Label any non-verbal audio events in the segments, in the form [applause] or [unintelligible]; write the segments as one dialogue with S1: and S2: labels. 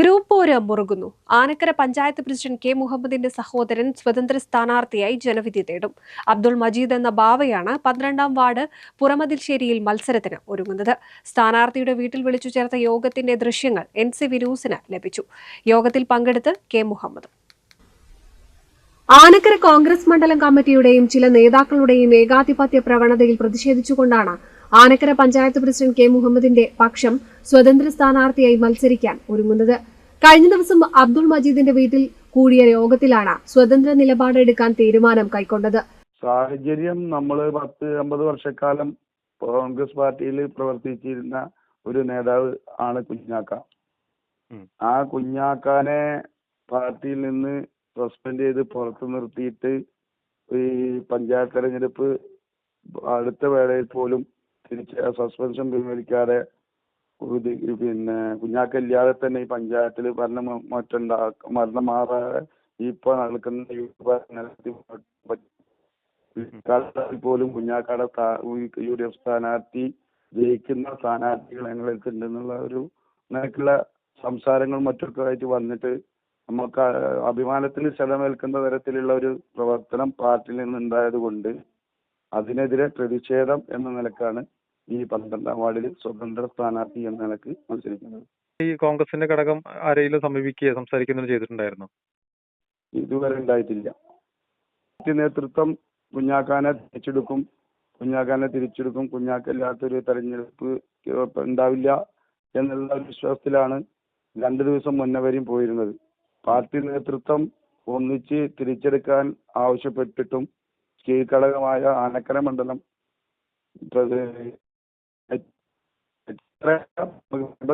S1: Group പോര് മുറുകുന്നു. Anakkara panchayat president K മുഹമ്മദിന്റെ സഹോദരൻ സ്വതന്ത്ര സ്ഥാനാർത്ഥിയായി ജനവിധി തേടും. അബ്ദുൾ മജീദ് എന്ന ബാവയാണ് പന്ത്രണ്ടാം വാർഡ് പുറമതിൽശ്ശേരിയിൽ മത്സരത്തിന് ഒരുങ്ങുന്നത്. സ്ഥാനാർത്ഥിയുടെ വീട്ടിൽ വിളിച്ചു ചേർത്ത യോഗത്തിന്റെ ദൃശ്യങ്ങൾ എൻ സി വിനൂസിന് ലഭിച്ചു. യോഗത്തിൽ പങ്കെടുത്ത് കെ മുഹമ്മദ്. ആനക്കര കോൺഗ്രസ് മണ്ഡലം കമ്മിറ്റിയുടെയും ചില നേതാക്കളുടെയും ഏകാധിപത്യ പ്രവണതയിൽ പ്രതിഷേധിച്ചുകൊണ്ടാണ് ആനക്കര പഞ്ചായത്ത് പ്രസിഡന്റ് കെ മുഹമ്മദിന്റെ പക്ഷം സ്വതന്ത്ര സ്ഥാനാർത്ഥിയായി മത്സരിക്കാൻ ഒരുങ്ങുന്നത്. കഴിഞ്ഞ ദിവസം അബ്ദുൾ മജീദിന്റെ വീട്ടിൽ കൂടിയ യോഗത്തിലാണ് സ്വതന്ത്ര നിലപാടെടുക്കാൻ തീരുമാനം കൈക്കൊണ്ടത്.
S2: സാഹചര്യം നമ്മൾ പത്ത് അമ്പത് വർഷക്കാലം കോൺഗ്രസ് പാർട്ടിയിൽ പ്രവർത്തിച്ചിരുന്ന ഒരു നേതാവ് ആണ് കുഞ്ഞാക്ക. ആ കുഞ്ഞാക്കാനെ പാർട്ടിയിൽ നിന്ന് സസ്പെൻഡ് ചെയ്ത് പുറത്തു നിർത്തിയിട്ട് ഈ പഞ്ചായത്ത് തെരഞ്ഞെടുപ്പ് അടുത്ത വേളയിൽ പോലും തിരിച്ച് സസ്പെൻഷൻ പിൻവലിക്കാതെ പിന്നെ കുഞ്ഞാക്ക ഇല്ലാതെ തന്നെ ഈ പഞ്ചായത്തിൽ ഭരണം മാറ്റണ്ട മരണം മാറാതെ ഇപ്പൊ നടക്കുന്ന [unintelligible] പോലും കുഞ്ഞാക്കാടെ യു ഡി എഫ് സ്ഥാനാർത്ഥി ജയിക്കുന്ന സ്ഥാനാർത്ഥികൾ ഞങ്ങൾക്ക് ഉണ്ടെന്നുള്ള ഒരു നിലക്കുള്ള സംസാരങ്ങളും മറ്റൊക്കെ ആയിട്ട് വന്നിട്ട് നമുക്ക് അഭിമാനത്തിൽ അഭിമാനത്തിന് ക്ഷതമേൽക്കുന്ന തരത്തിലുള്ള ഒരു പ്രവർത്തനം പാർട്ടിയിൽ നിന്നുണ്ടായത് കൊണ്ട് അതിനെതിരെ പ്രതിഷേധം എന്ന നിലക്കാണ് ഈ പന്ത്രണ്ടാം വാർഡിൽ സ്വതന്ത്ര സ്ഥാനാർത്ഥി എന്ന നിലയ്ക്ക് മത്സരിക്കുന്നത്.
S3: ഈ കോൺഗ്രസിന്റെ ഘടകം ആരെങ്കിലും സമീപിക്കുകയോ സംസാരിക്കുന്നോ ചെയ്തിട്ടുണ്ടായിരുന്നു?
S2: ഇതുവരെ ഉണ്ടായിട്ടില്ല. പാർട്ടി നേതൃത്വം കുഞ്ഞാക്കാനെ തിരിച്ചെടുക്കും കുഞ്ഞാക്കാനെ തിരിച്ചെടുക്കും കുഞ്ഞാക്കല്ലാത്തൊരു തെരഞ്ഞെടുപ്പ് ഉണ്ടാവില്ല എന്നുള്ള വിശ്വാസത്തിലാണ് രണ്ടു ദിവസം മുന്നേ വരെയും പോയിരുന്നത്. പാർട്ടി നേതൃത്വം ഒന്നിച്ച് തിരിച്ചെടുക്കാൻ ആവശ്യപ്പെട്ടിട്ടും കീഴ്ഘടകമായ ആനക്കര മണ്ഡലം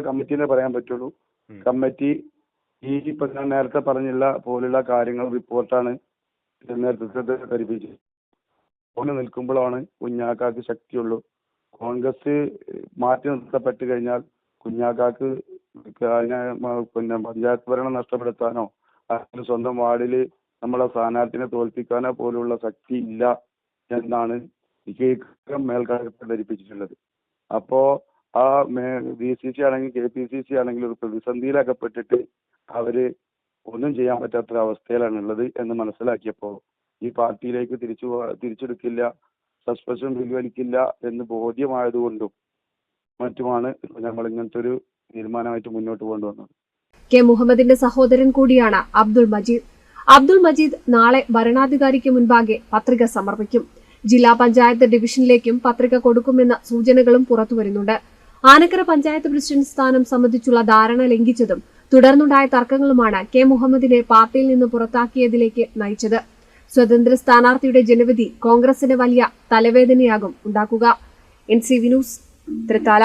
S2: കമ്മിറ്റിനെ പറയാൻ പറ്റുള്ളൂ. കമ്മിറ്റി ഈ ഇപ്പൊ ഞാൻ നേരത്തെ പറഞ്ഞില്ല പോലുള്ള കാര്യങ്ങൾ റിപ്പോർട്ടാണ് നേതൃത്വത്തെ ധരിപ്പിച്ചത്. പോലെ നിൽക്കുമ്പോഴാണ് കുഞ്ഞാക്കാക്ക് ശക്തിയുള്ളൂ. കോൺഗ്രസ് മാറ്റി നിർത്തപ്പെട്ട് കഴിഞ്ഞാൽ കുഞ്ഞാക്കാക്ക് പിന്നെ പഞ്ചായത്ത് ഭരണം നഷ്ടപ്പെടുത്താനോ അല്ലെങ്കിൽ സ്വന്തം വാർഡിൽ നമ്മളെ സ്ഥാനാർത്ഥിനെ തോൽപ്പിക്കാനോ പോലുള്ള ശക്തി ഇല്ല എന്നാണ് മേൽക്കാലത്ത് ധരിപ്പിച്ചിട്ടുള്ളത്. അപ്പോ ആ ഡി സി സി ആണെങ്കിൽ കെ പി സി സി ആണെങ്കിൽ ഒരു പ്രതിസന്ധിയിലകപ്പെട്ടിട്ട് അവർ ഒന്നും ചെയ്യാൻ പറ്റാത്ത അവസ്ഥയിലാണ് ഉള്ളത് എന്ന് മനസ്സിലാക്കിയപ്പോ ഈ പാർട്ടിയിലേക്ക് തിരിച്ചു തിരിച്ചെടുക്കില്ല സസ്പെൻഷൻ പിൻവലിക്കില്ല എന്ന് ബോധ്യമായതുകൊണ്ടും മറ്റുമാണ് നമ്മൾ ഇങ്ങനത്തെ ഒരു തീരുമാനമായിട്ട് മുന്നോട്ട് കൊണ്ടുവന്നത്
S1: കെ മുഹമ്മദിന്റെ സഹോദരൻ കൂടിയാണ് അബ്ദുൾ മജീദ്. അബ്ദുൾ മജീദ് നാളെ ഭരണാധികാരിക്ക് മുൻപാകെ പത്രിക സമർപ്പിക്കും. ജില്ലാ പഞ്ചായത്ത് ഡിവിഷനിലേക്കും പത്രിക കൊടുക്കുമെന്ന സൂചനകളും പുറത്തുവരുന്നുണ്ട് ആനക്കര പഞ്ചായത്ത് പ്രസിഡന്റ് സ്ഥാനം സംബന്ധിച്ചുള്ള ധാരണ ലംഘിച്ചതും തുടർന്നുണ്ടായ തർക്കങ്ങളുമാണ് കെ മുഹമ്മദിനെ പാർട്ടിയിൽ നിന്ന് പുറത്താക്കിയതിലേക്ക് നയിച്ചത്. സ്വതന്ത്ര സ്ഥാനാർത്ഥിയുടെ ജനവിധി കോൺഗ്രസിന് വലിയ തലവേദനയാകും ഉണ്ടാക്കുക. N C Vinoos Thrithala.